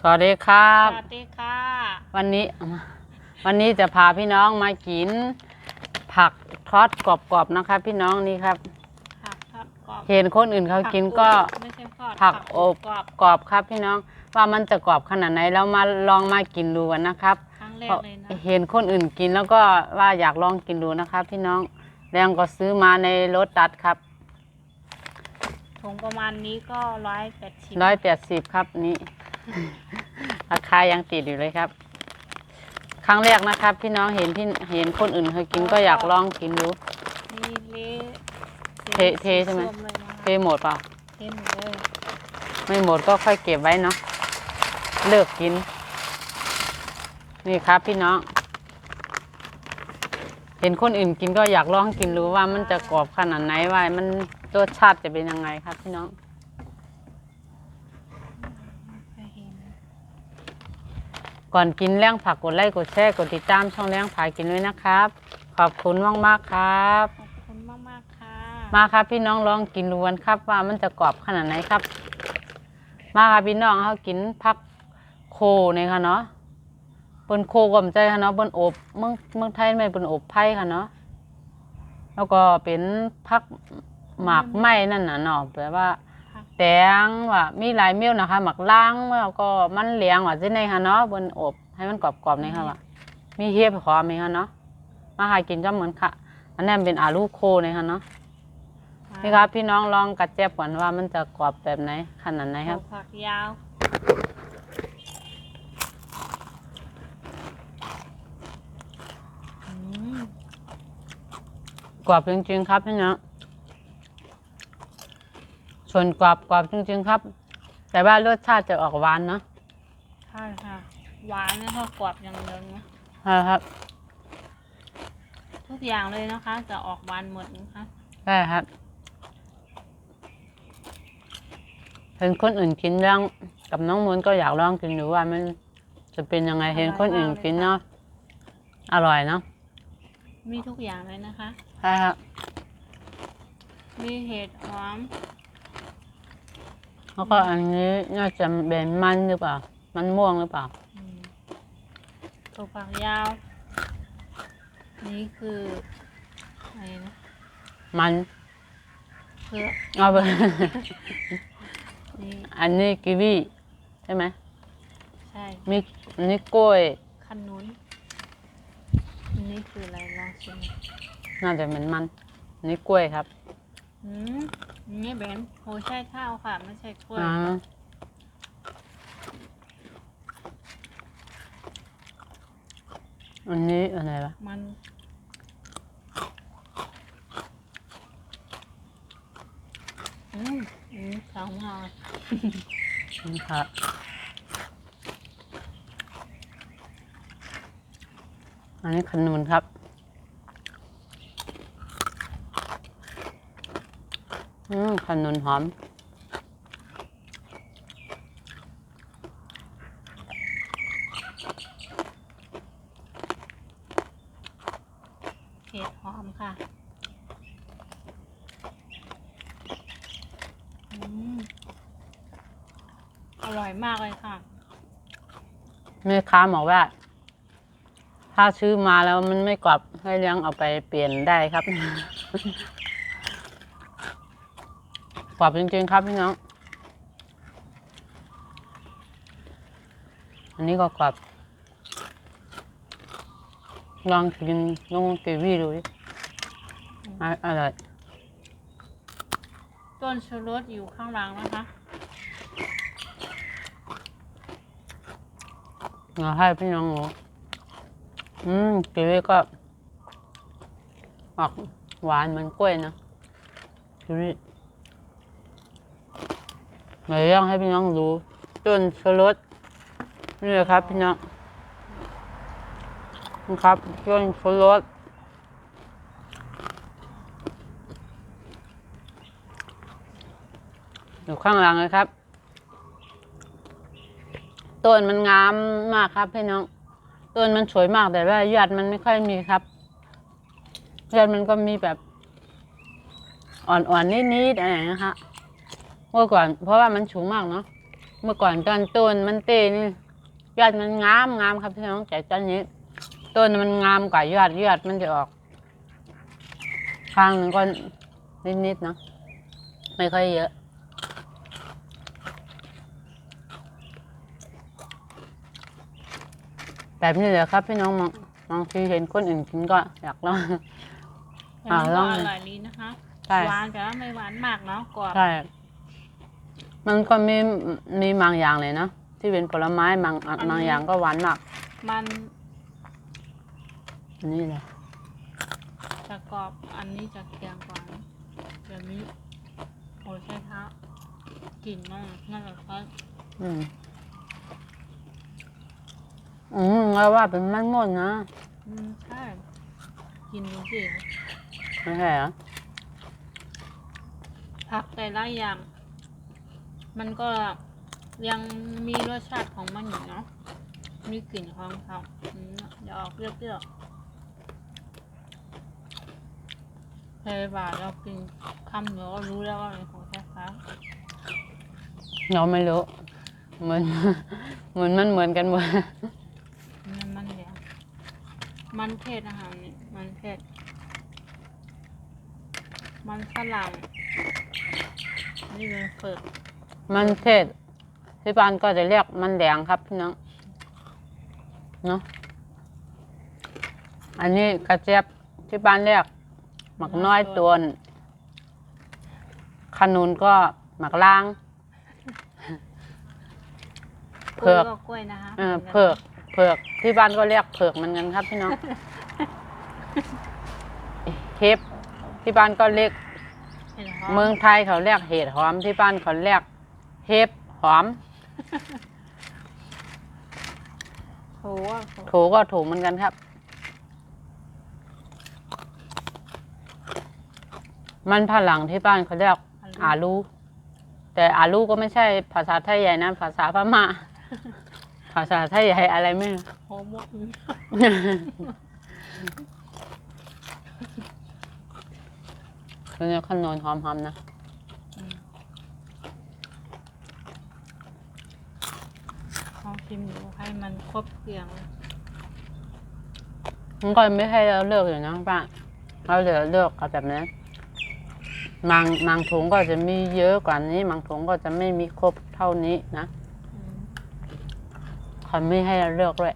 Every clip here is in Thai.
สวัสดีครับสวัสดีค่ะ วันนี้วันนี้จะพาพี่น้องมากิน ผักทอดกรอบๆนะคะ พี่น้องนี่ครับ ผักทอดกรอบเห็นคนอื่นเขากินก็ไม่ใช่ทอดผักอบกรอบกรอบครับ พี่น้องว่ามันจะกรอบขนาดไหนแล้วมาลองมากินดูกันนะครับครั้งแรเพกราะเลยนะเห็นคนอื่นกินแล้วก็ว่าอยากลองกินดูนะครับ พี่น้องแล้วก็ซื้อมาในรถตัดครับถุงประมาณนี้ก็ร้อยแปดสิบร้อยแปดสิบครับนี่ ราคายังติดอยู่เลยครับ ครั้งแรกนะครับ พี่น้องเห็นพี่เห็นคนอื่นเคยกินก็อยากลองกินดูนี่เละเทเทใช่ไหมส้เลยนะคะเทหมดเปล่าเทหมดเลยไม่หมดก็ค่อยเก็บไว้เนาะเลิกกิน นี่ครับพี่น้อง เห็นคนอื่นกินก็อยากลองกินรู้ว่ามันจะกรอบขนาดไหนว่ามันรสชาติจะเป็นยังไงครับพี่น้อง เคยเห็น ก่อนกินเลี้ยงผักกดไลค์กดแชร์กดติดตามช่องเลี้ยงผักกินด้วยนะครับ ขอบคุณมากๆครับ ขอบคุณมากมากๆค่ะมาครับพี่น้องลองกินดูกันครับ ว่ามันจะกรอบขนาดไหนครับ มาครับพี่น้องเขากินผักโคเนี่ยค่ะเนาะเปิ้นโคกลมใจค่ะเนาะเปิ้นอบเมืองเมืองไทยไม่เปิ้นอบไผ่ค่ะเนาะแล้วก็เป็นผักหมากไหม้นั่นน่ะเนาะแปลว่าผัก แตงว่ามีหลายเมี่ยวนะคะหมักล้างแล้วก็มันเหลียงว่าสิในค่ะเนาะเปิ้นอบให้มันกรอบๆนี่ค่ะว่ามีเฮียบหอมไหมค่ะเนาะมาหากินก็เหมือนค่ะ อันนั้นเป็นอาลูโคเนี่ยค่ะเนาะนี่ครับพี่น้องลองกัดแจบก่อนว่ามันจะกรอบแบบไหนขนาดไหนครับเอาผักยาวอืมกรอบจริงๆครับพี่น้อง ส่วนกรอบกรอบจริง ๆ ครับ แต่ว่ารสชาติจะออกหวานเนาะใช่ค่ะ หวานแล้วก็กรอบอย่างเดียวนะ ใช่ครับ ทุกอย่างเลยนะคะ จะออกหวานหมดนะคะใช่ครับเห็นคนอื่นกินแล้วกับน้องมูนก็อยากลองกินดูว่ามันจะเป็นยังไงเห็นคนอื่นกินเนาะอร่อยเนาะมีทุกอย่างเลยนะคะ ใช่ครับ มีเห็ดหอม แล้วก็อันนี้น่าจะเป็นมันหรือเปล่า มันม่วงหรือเปล่าอืมตัวฝักยาว นี่คืออะไรนะมันเผือกเอาไปนี่อันนี้กีวีใช่ไหมใช่มีอันนี้กล้วยขนุนอันนี่คืออะไรลองชิมน่าจะเป็นมันอันนี้กล้วยครับ อืมอันนี่แบนโหใช่ข้าวค่ะ ไม่ใช่กล้วย อ่าอันนี้อะไรวะมันอืมอืมสองห่อนี่ครับอันนี้ขนุนครับ อืมขนุนหอม เห็ดหอมค่ะ อืม อร่อยมากเลยค่ะ แม่ค้าบอกว่า ถ้าซื้อมาแล้วมันไม่กรอบให้เลี้ยงเอาไปเปลี่ยนได้ครับ กรอบจริงๆครับพี่น้อง อันนี้ก็กรอบ ลองกินลองกีวีดูดิออร่อยต้นชูรสอยู่ข้างหลังนะคะเอาให้พี่น้องหนูอืมกีวีก็ออกหวานเหมือนกล้วยนะกีวี เดี๋ยวย่างให้พี่น้องดูต้นชะรสนี่เลยครับ พี่น้องนี่ครับต้นชะรสอยู่ข้างหลังเลยครับต้นมันงามมากครับพี่น้องต้นมันสวยมากแต่ว่ายอดมันไม่ค่อยมีครับยอดมันก็มีแบบอ่อนๆนิดๆอะไรอย่างนี้ครับ เมื่อก่อน เพราะว่ามันสูงมากเนาะเมื่อก่อนตอนต้นมันเต้นี่ยอดมันงามงามครับพี่น้องแต่ตอนนี้ต้นมันงามกว่ายอดยอดมันจะออกข้างหนึ่งก็นิดๆเนาะไม่ค่อยเยอะแบบนี้เลยครับพี่น้องบางบางทีเห็นคนอื่นกินก็อยากลองแต่มันอ่าลก็องอร่อยดีนะคะใช่หวานแต่ว่าไม่หวานมากเนาะกรอบใช่ มันก็มีมีบางอย่างเลยเนาะที่เป็นผลไม้บางอะบางอย่างก็หวานมากมันอันนี่เลยจะกรอบอันนี้จะเคียงกว่าเดี๋ยวนี้โอ้ใช่เท้ากลิ่นมากน่าจะค่อยอืมอืมแล้วว่าเป็นมันม่นนะอืมใช่กินดูสิไม่ใช่เหรอผักแต่ละอย่าง มันก็ยังมีรสชาติของมันอยู่เนาะ มีกลิ่นของเขาอืมเดี๋ยวออกเปรี้ยวๆเคยบ่าเรากินคำเดียวก็รู้แล้วว่าเป็นของแท้ฟ้าเราไม่รู้เหมือนเหมือนมันเหมือนกันหมดมันมันเดียวมันเทศอาหารนี่มันเทศมันฝรั่งนี่เป็นเฟิก มันเทศที่บ้านก็จะเรียกมันแดงครับพี่น้องเนาะอันนี้กระเจี๊ยบที่บ้านเรียกหมักน้อยตวนขนุนก็หมักล่างกล้วยเผือกก็กล้วยนะคะเออเผือกเผือกที่บ้านก็เรียกเผือกเหมือนกันครับพี่น้องเห็บที่บ้านก็เรียกเห็นหรเมืองไทยเขาเรียกเห็ดหอมที่บ้านเขาเรียก เห็บหอมโถอะโถถูก็ถูเหมือนกันครับ มันผลังที่บ้านเขาเรียกอาลู แต่อาลูก็ไม่ใช่ภาษาไทยใหญ่นะ ภาษาพม่า ภาษาไทยใหญ่อะไรไม่รู้ โหมกตัวนี้ขนนหอมๆนะ ลอง ชิมดูให้มันครบเสียง มันก็ไม่ให้เราเลือกอยู่นะป้าเราเหลือเลือกเอาแบบนั้นบางบางถุงก็จะมีเยอะกว่านี้บางถุงก็จะไม่มีครบเท่านี้นะอืมเขาไม่ให้เราเลือกด้วย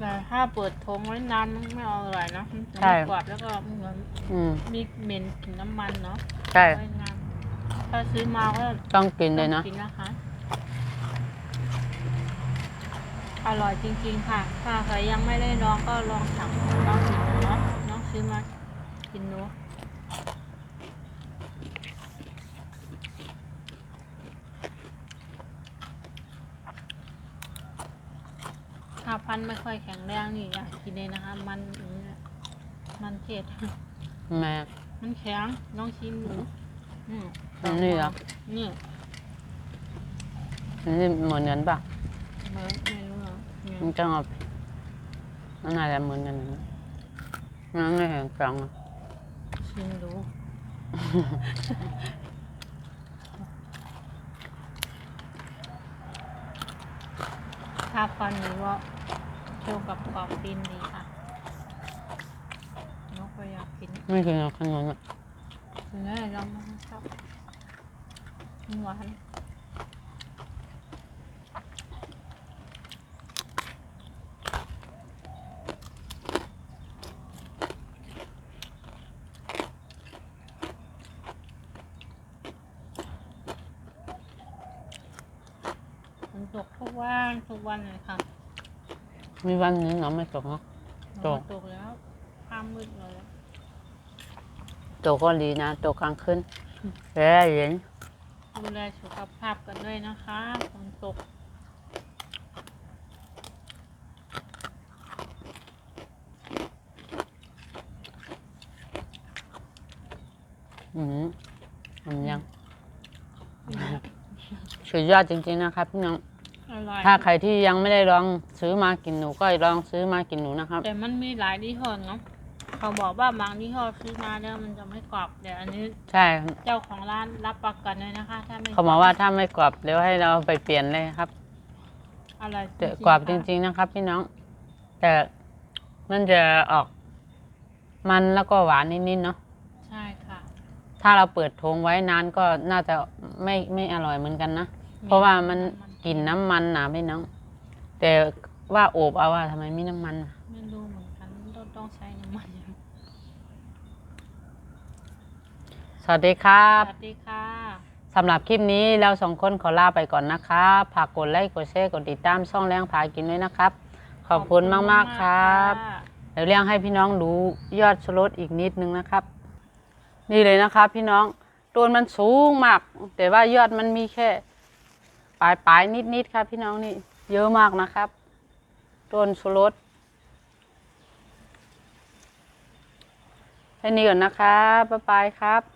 แต่ถ้าเปิดทงไว้นานมันไม่อร่อยเนอะมันจะใช่ไม่กรอบแล้วก็เหมือนอืม มีเหม็นกลิ่นน้ำมันเนาะใช่ ไว้นาน ถ้าซื้อมาก็ต้องกินเลยนะต้องกินนะคะ อร่อยจริงๆค่ะ ถ้าใครยังไม่ได้ลองก็ลองสั่งลองกินดูเนาะน้องซื้อมากินดูถ้าพันธุ์ไม่ค่อยแข็งแรงนี่อยากกินเลยนะคะ มันอย่างนี้แหละมันเผ็ดแม่มันแข็งน้องชิมดูอืม อันนี้เหรอนี่อันนี้เหมือนกันปะเหมือนไม่รู้เหรอเนี่ยมันจะเอามันอะไรเหมือนกันนะมันไม่เห็นกลางอะชิมดูถ้าฟันนี้ว่าเคี่ยวกับกรอบดินดีค่ะนกก็อยากกินไม่กินเอาขนมอะกินได้ลองมาครับมั นหวานมันตกทุกวันทุกวันเลยค่ะมีวันนี้หนอไม่ตกเนาะ ตก มันตกแล้วข้ามมืดเลย ตกก็ดีนะ ตกกลางคืนแย่เย็น ดูแลสุขภาพกันด้วยนะคะฝนตกอืมทำยังสุดยอดจริงๆนะครับพี่น้อง อร่อยถ้าใครที่ยังไม่ได้ลองซื้อมากินหนูก็ลองซื้อมากินหนูนะครับ แต่มันมีหลายยี่ห้อเนาะ เขาบอกว่าบางที่เขาซื้อมาแล้วมันจะไม่กรอบเดี๋ยวอันนี้ใช่ เจ้าของร้านรับประกันเลยนะคะ ถ้าไม่เขาบอกว่าถ้าไม่กรอบเดี๋ยวให้เราไปเปลี่ยนเลยครับอะไรแต่กรอบจริง ๆนะครับ พี่น้อง แต่มันจะออกมันแล้วก็หวานนิดๆเนาะๆใช่ค่ะถ้าเราเปิดโถงไว้นานก็น่าจะไม่ไม่อร่อยเหมือนกันนะ เพราะว่ามันกลิ่นน้ำมันนะพี่น้อง แต่ว่าโอบเอาว่าทำไมมีน้ำมันอะไม่รู้เหมือนกันต้องต้องใช้น้ำมันเยอะ ส วัสดีครับสวัสดีค่ะ สำหรับคลิปนี้เราสองคนขอลาไปก่อนนะครับฝากกดไลค์กดแชร์กดติดตามช่องแรงพากินด้วยนะครับ ขอบคุณมากๆครับค่ะเดี๋ยวเรียงให้พี่น้องดูยอดชลดอีกนิดนึงนะครับ นี่เลยนะครับ พี่น้องต้นมันสูงมาก แต่ว่ายอดมันมีแค่ปลายปลายๆนิดๆครับ พี่น้องนี่เยอะมากนะครับต้นชลดแค่นี้ก่อนนะครับบ๊ายบายครับ